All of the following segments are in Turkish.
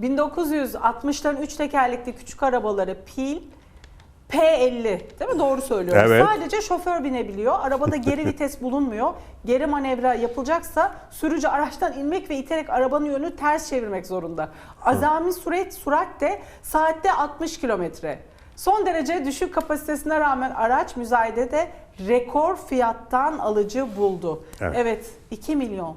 1960'ların 3 tekerlekli küçük arabaları pil P50 değil mi? Doğru söylüyorum. Evet. Sadece şoför binebiliyor. Arabada geri vites bulunmuyor. Geri manevra yapılacaksa sürücü araçtan inmek ve iterek arabanın yönünü ters çevirmek zorunda. Azami sürat, sürat de saatte 60 kilometre. Son derece düşük kapasitesine rağmen araç müzayedede rekor fiyattan alıcı buldu. Evet. Evet, 2 milyon.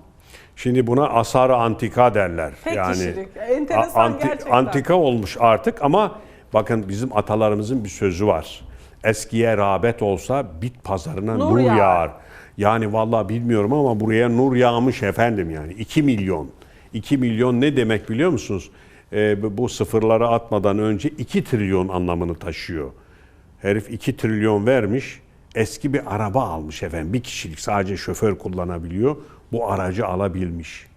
Şimdi buna asar antika derler. Tek yani kişilik. Enteresan anti- gerçekten. Antika olmuş artık ama bakın bizim atalarımızın bir sözü var. Eskiye rağbet olsa bit pazarına Nur nur, yağar. yağar. Yani vallahi bilmiyorum ama buraya nur yağmış efendim yani 2 milyon. 2 milyon ne demek biliyor musunuz? Ee, bu sıfırları atmadan önce 2 trilyon anlamını taşıyor. Herif 2 trilyon vermiş. Eski bir araba almış efendim. Bir kişilik sadece şoför kullanabiliyor. Bu aracı alabilmiş.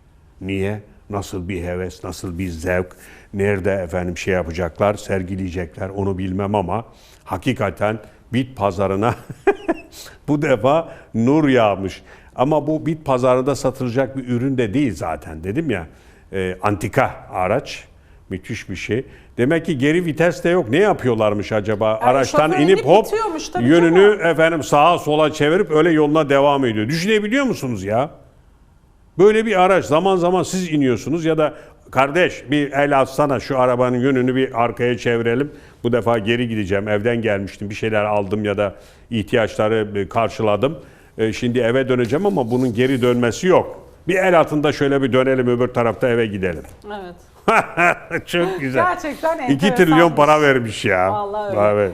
Niye? Nasıl bir heves, nasıl bir zevk, nerede efendim şey yapacaklar, sergileyecekler onu bilmem ama hakikaten bit pazarına bu defa nur yağmış. Ama bu bit pazarında satılacak bir ürün de değil zaten dedim ya. e, antika araç. Müthiş bir şey. Demek ki geri vites de yok. Ne yapıyorlarmış acaba? Araçtan şoför inip hop yönünü efendim sağa sola çevirip öyle yoluna devam ediyor. Düşünebiliyor musunuz ya? Böyle bir araç zaman zaman siz iniyorsunuz ya da kardeş bir el atsana şu arabanın yönünü bir arkaya çevirelim. Bu defa geri gideceğim. Evden gelmiştim. Bir şeyler aldım ya da ihtiyaçları e, karşıladım. E, Şimdi eve döneceğim ama bunun geri dönmesi yok. Bir el altında şöyle bir dönelim öbür tarafta eve gidelim. Evet. Çok güzel. Gerçekten 2 enteresanmış. trilyon para vermiş ya. Vallahi öyle. Evet.